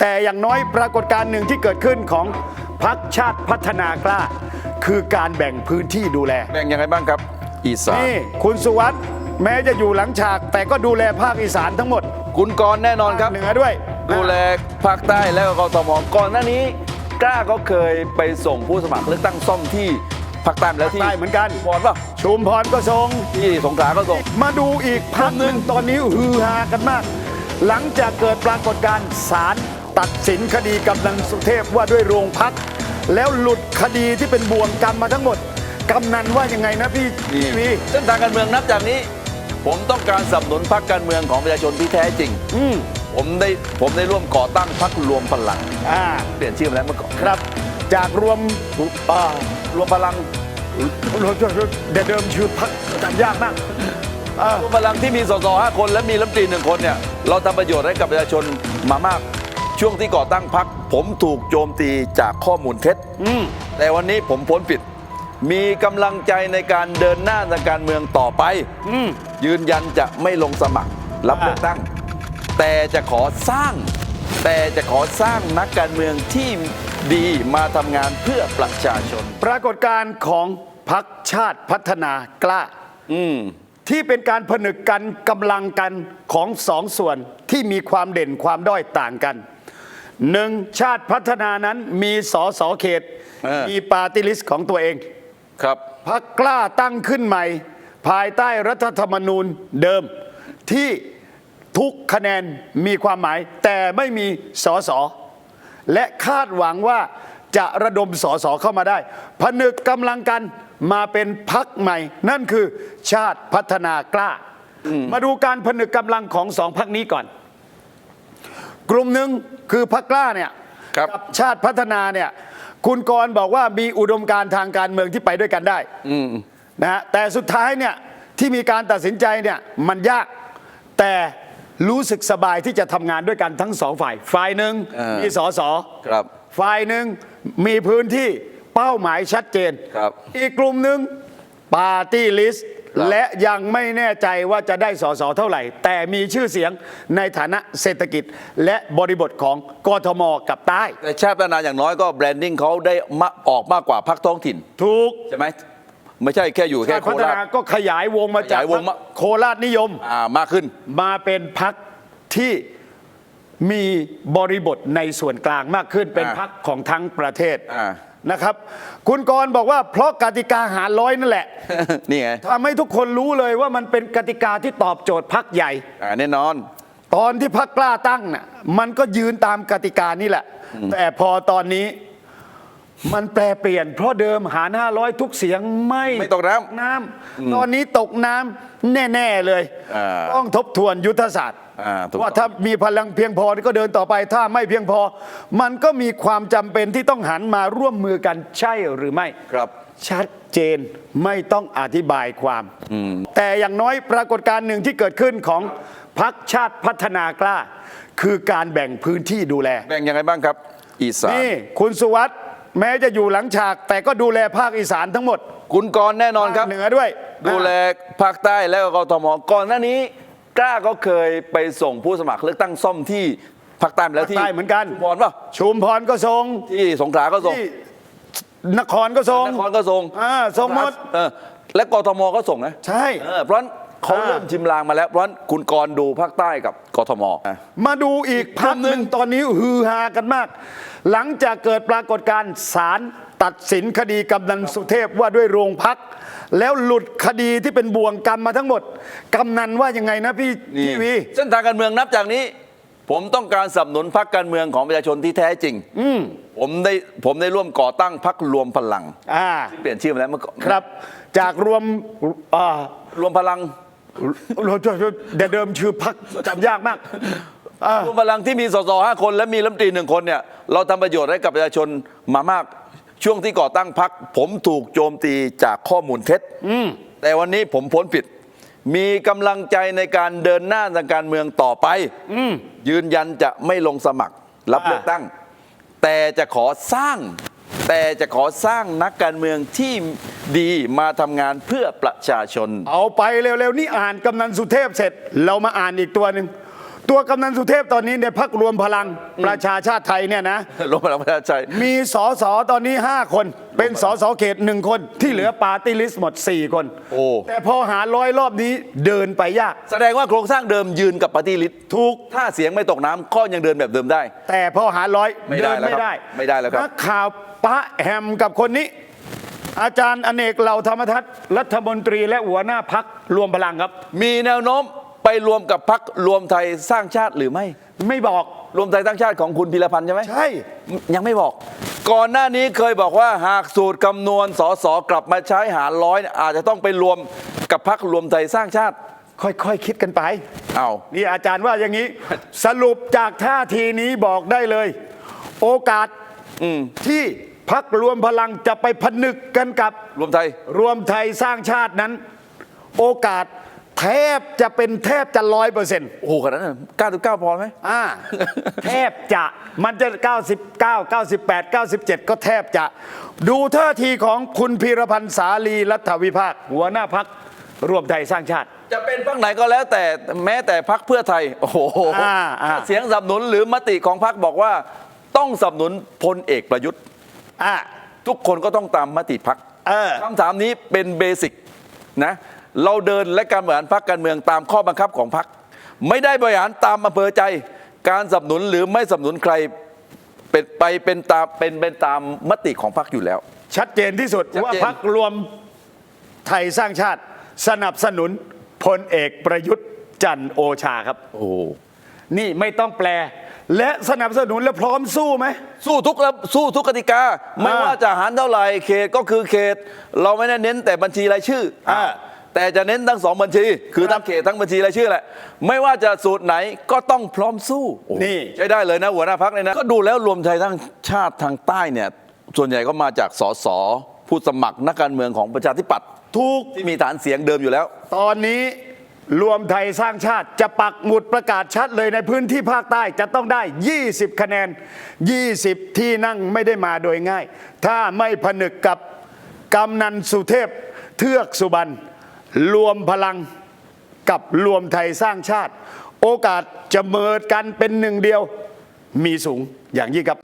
แต่อย่างน้อยปรากฏการณ์หนึ่งที่เกิดขึ้นของพักชาติพัฒนากล้า คือการแบ่งพื้นที่ดูแล แบ่งยังไงบ้างครับ อีสาน นี่คุณสุวัสด์แม้จะอยู่หลังฉาก แต่ก็ดูแลภาคอีสานทั้งหมดคุณกรณ์แน่นอนครับ เหนือด้วยดูแลภาคใต้และก็กทมก่อนหน้านี้ กล้าก็เคยไปส่งผู้สมัครเลือกตั้งซ่อมที่ภาคใต้มาแล้วที่ใต้เหมือนกันพรป่ะชุมพรก็ทรง ที่สงขลาก็ส่ง มาดูอีกพักหนึ่งตอนนี้ฮือฮากันมาก หลังจากเกิดปรากฏการณ์ศาล ตัดสินคดีกำนันสุเทพว่าด้วยโรงพัก แล้วหลุดคดีที่เป็นบ่วงกรรมมาทั้งหมดกำนันว่ายังไงนะพี่นี่ทีวีเส้นทางการเมืองนับจากนี้ ผมต้องการสนับสนุนพรรคการเมืองของประชาชนที่แท้จริง อืมผมได้ผมได้ร่วมก่อตั้งพรรครวมพลัง อ่าเปลี่ยนชื่อมาแล้วเมื่อก่อนครับ จากรวมอ่ารวมพลังรวมเดิมชื่อพักจำยากมากอ่ารวมพลังที่มีสสห้าคนและมีรัฐมนตรีหนึ่งคนเนี่ยเราทำประโยชน์ให้กับประชาชนมามาก ช่วงที่ก่อตั้งพรรคผมถูกโจมตีจากข้อมูลเท็จอืมแต่วันนี้ผมพ้นผิด มีกำลังใจในการเดินหน้าทางการเมืองต่อไปอืมยืนยันจะไม่ลงสมัครรับอ่าเลือกตั้ง แต่จะขอสร้าง แต่จะขอสร้างนักการเมืองที่ดีมาทำงานเพื่อประชาชน ปรากฏการณ์ของพักชาติพัฒนากล้าอืมที่เป็นการผนึกกันกำลังกันของสองส่วนที่มีความเด่นความด้อยต่างกัน หนึ่งชาติพัฒนานั้นมีสอสอเขต เออ มีปาร์ติลิสของตัวเองครับ พักกล้าตั้งขึ้นใหม่ ภายใต้รัฐธรรมนูญเดิม ที่ทุกคะแนนมีความหมาย แต่ไม่มีสอสอและคาดหวังว่าจะระดมสอสอเข้ามาได้ ผนึกกำลังกันมาเป็นพักใหม่ นั่นคือชาติพัฒนากล้า มาดูการผนึกกำลังของสองพักนี้ก่อน กลุ่มหนึ่งคือพักกล้าเนี่ยครับ กัชาติพัฒนาเนี่ย คุณกรณ์บอกว่ามีอุดมการณ์ทางการเมืองที่ไปด้วยกันได้อืมนะฮะแต่สุดท้ายเนี่ยที่มีการตัดสินใจเนี่ยมันยาก แต่รู้สึกสบายที่จะทำงานด้วยกันทั้งสองฝ่าย ฝ่ายหนึ่งเออมีสอสอครับ ฝ่ายหนึ่งมีพื้นที่เป้าหมายชัดเจน ครับ อีกกลุ่มหนึ่งปาร์ตี้ลิสต์ครับ และยังไม่แน่ใจว่าจะได้สอสอเท่าไหร่ แต่มีชื่อเสียงในฐานะเศรษฐกิจ และบริบทของกทมกับใต้ แต่ชาติพัฒนาอย่างน้อยก็แบรนดิ้งเขาได้มาออกมากกว่าพรรคท้องถิ่น ถูกใช่ไหมไม่ใช่แค่อยู่แค่ชาติโคพัฒราช นาก็ขยายวงมาจากขยายวงมา โคราชนิยม อ่ามากขึ้น มาเป็นพักที่มีบริบทในส่วนกลางมากขึ้นเป็นอ่าพักของทั้งประเทศ อ่า นะครับ คุณกรณ์บอกว่าเพราะกติกาหารร้อยนั่นแหละ นี่ไงทำให้ทุกคนรู้เลยว่ามันเป็นกติกาที่ตอบโจทย์พักใหญ่ อ่าแน่นอน ตอนที่พักกล้าตั้งน่ะมันก็ยืนตามกติกานี่แหละ แต่พอตอนนี้ มันแปลเปลี่ยนเพราะเดิมหาร500 ทุกเสียงไม่ไม่ตกน้ำน้ำตอนนี้ตกน้ำแน่ ๆ เลยอ่าต้องทบทวนยุทธศาสตร์อ่าถูกต้องว่าถ้ามีพลังเพียงพอก็เดินต่อไปถ้าไม่เพียงพอ มันก็มีความจำเป็นที่ต้องหันมาร่วมมือกันใช่หรือไม่ครับชัดเจนไม่ต้องอธิบายความ แต่อย่างน้อยปรากฏการณ์หนึ่งที่เกิดขึ้นของพักชาติพัฒนากล้า คือการแบ่งพื้นที่ดูแล แบ่งยังไงบ้างครับ อีสานนี่คุณสุวัสด์ แม้จะอยู่หลังฉากแต่ก็ดูแลภาคอีสานทั้งหมดคุณกรณ์แน่นอนครับภาคเหนือด้วยดูแลภาคใต้และก็กทมก่อนหน้านี้ กล้าก็เคยไปส่งผู้สมัครเลือกตั้งซ่อมที่ภาคใต้มาแล้วที่ภาคใต้เหมือนกันชุมพรป่ะชุมพรก็ทรงที่สงขลาก็ส่งที่นครก็ทรงนครก็ส่งอ่าส่งหมดเออและกทมก็ส่งนะใช่ เออเพราะฉะนั้น เขาอ่าเริ่มชิมลางมาแล้วเพราะฉะนั้นคุณกรณ์ดูภาคใต้กับกทมอะมาดูอีกพักหนึ่งตอนนี้ฮือฮากันมาก หลังจากเกิดปรากฏการณ์ศาลตัดสินคดีกำนันสุเทพว่าด้วยโรงพัก แล้วหลุดคดีที่เป็นบ่วงกรรมมาทั้งหมด กำนันว่ายังไงนะพี่นี่ทีวี เส้นทางการเมืองนับจากนี้ ผมต้องการสนับสนุนพรรคการเมืองของประชาชนที่แท้จริงผมได้ผมได้ร่วมก่อตั้งพรรครวมพลังอ่าเปลี่ยนชื่อมาแล้วเมื่อก่อนครับจากรวมอ่ารวมพลัง เราจะแต่เดิมชื่อพักจำยากมากอ่ารวมพลังที่มีสสห้าคน และมีรัฐมนตรีหนึ่งคนเนี่ยเราทำประโยชน์ให้กับประชาชนมามาก ช่วงที่ก่อตั้งพรรคผมถูกโจมตีจากข้อมูลเท็จแต่วันนี้ผมพ้นผิด มีกำลังใจในการเดินหน้าทางการเมืองต่อไปยืนยันจะไม่ลงสมัคร รับเลือกตั้ง แต่จะขอสร้าง แต่จะขอสร้างนักการเมืองที่ ดีมาทำงานเพื่อประชาชน เอาไปเร็วๆ นี่อ่านกำนันสุเทพเสร็จ เรามาอ่านอีกตัวหนึ่งตัวกำนันสุเทพตอนนี้เนี่ยพักรวมพลังประชาชาติไทยเนี่ยนะลงพลังประชาชัยมีสอสอตอนนี้ 5 คน เป็นสอสอเขตหนึ่งคนที่เหลือปาร์ตี้ลิสต์หมด 4 คน โอ้ แต่พอหาร้อยรอบนี้เดินไปยาก แสดงว่าโครงสร้างเดิมยืนกับปฏิริษถูกถ้าเสียงไม่ตกน้ำก็ยังเดินแบบเดิมได้ แต่พอหาร้อยไม่ได้เดินแล้วไม่ครับได้ไม่ได้แล้วครับ นักข่าวปะแฮมกับคนนี้ อาจารย์อเนกเหล่าธรรมทัศน์รัฐมนตรีและหัวหน้าพักรวมพลังครับ มีแนวโน้มไปรวมกับพักรวมไทยสร้างชาติหรือไม่ ไม่บอกรวมไทยสร้างชาติของคุณพีรพันธ์ใช่ไหมใช่ ยังไม่บอก ก่อนหน้านี้เคยบอกว่าหากสูตรคำนวณสสกลับมาใช้หารร้อยเนี่ยอาจจะต้องไปรวมกับพักรวมไทยสร้างชาติ ค่อยๆคคิดกันไป เอา นี่อาจารย์ว่าอย่างนี้ สรุปจากท่าทีนี้บอกได้เลย โอกาสที่ พักรวมพลังจะไปผนึกกันกับรวมไทย รวมไทยสร้างชาตินั้น โอกาสแทบจะเป็นแทบจะร้อยเปอร์เซ็นต์โอ้โหขนาดนั้นเก้าสิบเก้าพอไหมอ่าแทบจะมันจะ 99 98 97 ก็แทบจะ ดูท่าทีของคุณพีรพันธ์สาลีรัฐวิภาค หัวหน้าพักรวมไทยสร้างชาติ จะเป็นพักไหนก็แล้วแต่แม้แต่พักเพื่อไทย โอ้โหอ่าอ่า ถ้าเสียงสนับสนุนหรือมติของพักบอกว่า ต้องสนับสนุนพลเอกประยุทธ์ อ่าทุกคนก็ต้องตามมติพักเออ คำถามนี้เป็นเบสิกนะเราเดินและการบริหารพักการเมืองตามข้อบังคับของพัก ไม่ได้บริหารตามอำเภอใจ การสนับสนุนหรือไม่สนับสนุนใครเป็นไปเป็นตามเป็นเป็นตามมติของพักอยู่แล้ว ชัดเจนที่สุดชัดเจน ว่าพักรวมไทยสร้างชาติ สนับสนุนพลเอกประยุทธ์จันทร์โอชาครับ โอ้ นี่ไม่ต้องแปล และสนับสนุนและพร้อมสู้ไหม สู้ทุกระสู้ทุกกติกา ไม่อ่าว่าจะหารเท่าไหร่เขตก็คือเขต เราไม่ได้เน้นแต่บัญชีรายชื่ออาแต่จะเน้นทั้งสองบัญชี คือครับทั้งเขตทั้งบัญชีรายชื่อแหละ ไม่ว่าจะสูตรไหนก็ต้องพร้อมสู้โอ้นี่ใช้ได้เลยนะหัวหน้าพักเนี่ยนะ ก็ดูแล้วรวมไทยทั้งชาติทางใต้เนี่ย ส่วนใหญ่ก็มาจากสสผู้สมัครนักการเมืองของประชาธิปัตย์ทุกที่มีฐานเสียงเดิมอยู่แล้ว ตอนนี้ รวมไทยสร้างชาติจะปักหมุดประกาศชัดเลยในพื้นที่ภาคใต้จะต้องได้ 20 คะแนน 20 ที่นั่งไม่ได้มาโดยง่าย ถ้าไม่ผนึกกับกำนันสุเทพ เทือกสุบรรณรวมพลังกับรวมไทยสร้างชาติ โอกาสจะเมิดกันเป็นหนึ่งเดียวมีสูงอย่างยิ่งครับ